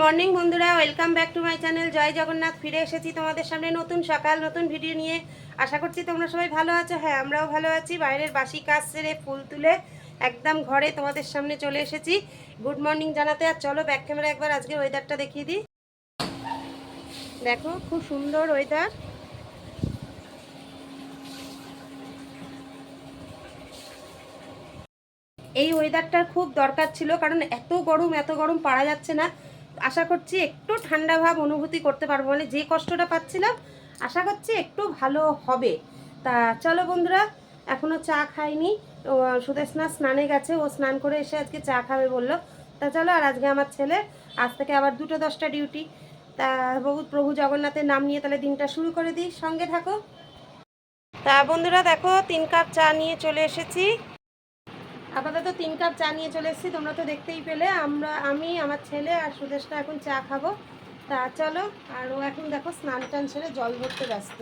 Morning বন্ধুরা, welcome back to my channel. জয় জগন্নাথ, ফিরে এসেছি তোমাদের সামনে নতুন সকাল, নতুন ভিডিও নিয়ে। আশা করছি তোমরা সবাই ভালো আছো। হ্যাঁ আমরাও ভালো আছি। বাইরের বাসি কাজ সেরে ফুল তুলে একদম ঘরে তোমাদের সামনে চলে এসেছি। গুড মর্নিং জানাতে। আর চলো ব্যাক ক্যামেরা একবার আজকে ওয়েদারটা দেখিয়ে দিই। দেখো, খুব সুন্দর ওয়েদার এই ওয়েদারটার খুব দরকার ছিল, কারণ এত গরম এত গরম পারা যাচ্ছে না। আশা করছি একটু ঠান্ডা ভাব অনুভূতি করতে পারব মানে যে কষ্টটা পাচ্ছিলাম, আশা করছি একটু ভালো হবে। তা চলো বন্ধুরা এখনও চা খাইনি সুদেশনা স্নানে গেছে, ও স্নান করে এসে আজকে চা খাবে বলল। তা চলো আর আজকে আমার ছেলে, আজ থেকে আবার দুটো দশটা ডিউটি। তা বহু প্রভু জগন্নাথের নাম নিয়ে তাহলে দিনটা শুরু করে দিই। সঙ্গে থাকো। তা বন্ধুরা দেখো, তিন কাপ চা নিয়ে চলে এসেছি। আপাতত তিন কাপ চা নিয়ে চলে এসেছি, তোমরা তো দেখতেই পেলে। আমরা, আমি, আমার ছেলে আর সুদেশটা এখন চা খাব। তা চলো, আর ও এখন দেখো স্নান টান সেরে জল ভরতে ব্যস্ত।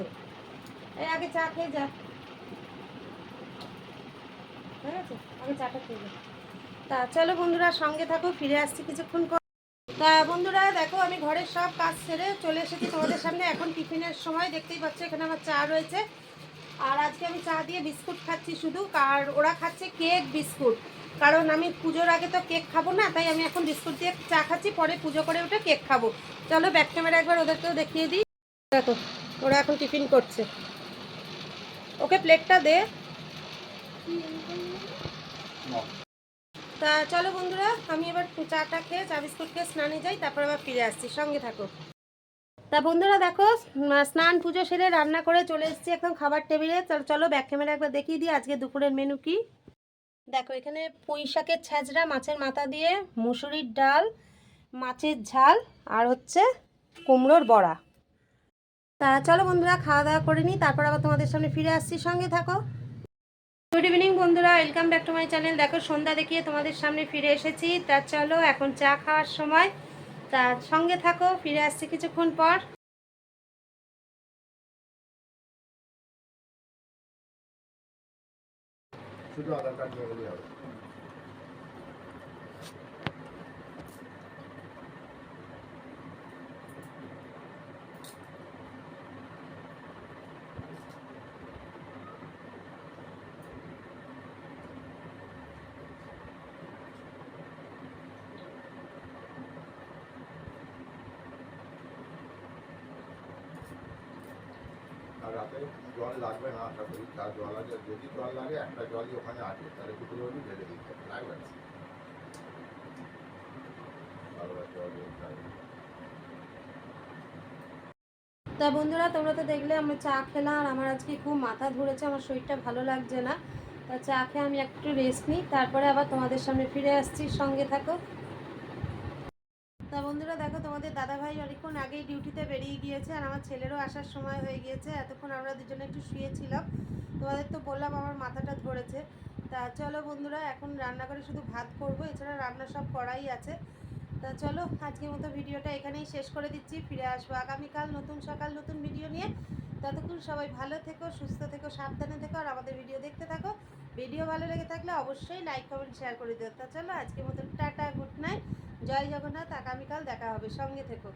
এই আগে চা খেয়ে যা। ঠিক আছে আগে চাটা খেয়ে যা তা চলো বন্ধুরা, সঙ্গে থাকো, ফিরে আসছি কিছুক্ষণ পর। তা বন্ধুরা, দেখো আমি ঘরের সব কাজ সেরে চলে এসেছি তোমাদের সামনে। এখন টিফিনের সময় দেখতেই পাচ্ছ, এখানে আমার চা রয়েছে। আর আজকে আমি চা দিয়ে বিস্কুট খাচ্ছি শুধু, আর ওরা খাচ্ছে কেক বিস্কুট। কারণ আমি পুজোর আগে তো কেক খাব না, তাই আমি এখন বিস্কুট দিয়ে চা খাচ্ছি, পরে পুজো করে ওটা কেক খাব। চলো ব্যাক ক্যামেরা একবার ওদেরকেও দেখিয়ে দিই। দেখো, ওরা এখন টিফিন করছে। ওকে প্লেটটা দে। তা চলো বন্ধুরা, আমি এবার চাটা খেয়ে চা বিস্কুট খেয়ে স্নানে যাই, তারপর আবার ফিরে আসছি। সঙ্গে থাকো। তা বন্ধুরা দেখো স্নান, পুজো সেরে রান্না করে চলে এসেছি একদম খাবার টেবিলে। চল- চলো ব্যাক ক্যামেরা একবার দেখিয়ে দিই আজকে দুপুরের মেনু কি। দেখো, এখানে পুঁই শাকের ছ্যাঁচড়া মাছের মাথা দিয়ে, মুসুরির ডাল, মাছের ঝাল, আর হচ্ছে কুমড়োর বড়া। তা চলো বন্ধুরা, খাওয়া দাওয়া করে নিই, তারপর আবার তোমাদের সামনে ফিরে আসছি, সঙ্গে থাকো। গুড ইভিনিং বন্ধুরা welcome back to my channel দেখো, সন্ধ্যা দেখিয়ে তোমাদের সামনে ফিরে এসেছি। তা চলো, এখন চা খাওয়ার সময়। তা সঙ্গে থাকো ফিরে আসছি কিছুক্ষণ পর। শুধু আধার কার্ড নিয়ে আর রাতে জল লাগবে না, আশা করি তার জল আছে, যদি জল লাগে, একটা জলই ওখানে আছে, তাহলে দুটো জলই ঢেলে দিতে হবে। লাগবে না। তা বন্ধুরা, তোমরা তো দেখলে আমরা চা খেলাম, আর আমার আজকে খুব মাথা ধরেছে, আমার শরীরটা ভালো লাগছে না তা চা খেয়ে আমি একটু রেস্ট নিই, তারপরে আবার তোমাদের সামনে ফিরে আসছি, সঙ্গে থাকো তা বন্ধুরা দেখো, তোমাদের দাদাভাই অনেকক্ষণ আগেই ডিউটিতে বেরিয়ে গিয়েছে আর আমার ছেলেরও আসার সময় হয়ে গিয়েছে। এতক্ষণ আমরা দুজনে একটু শুয়েছিলাম। তোমাদের তো বললাম আমার মাথাটা ধরেছে। তা চলো বন্ধুরা, এখন রান্না করে শুধু ভাত করব। এছাড়া রান্না সব করাই আছে। তা চলো, আজকের মতো ভিডিওটা এখানেই শেষ করে দিচ্ছি। ফিরে আসব আগামীকাল নতুন সকাল, নতুন ভিডিও নিয়ে। ততক্ষণ সবাই ভালো থেকো, সুস্থ থেকো, সাবধানে থেকো, আর আমাদের ভিডিও দেখতে থাকো। ভিডিও ভালো লেগে থাকলে অবশ্যই লাইক কমেন্ট শেয়ার করে দিও। তা চলো আজকের মতন টাটা গুড নাইট জয় জগন্নাথ, আগামীকাল দেখা হবে। সঙ্গে থেকো।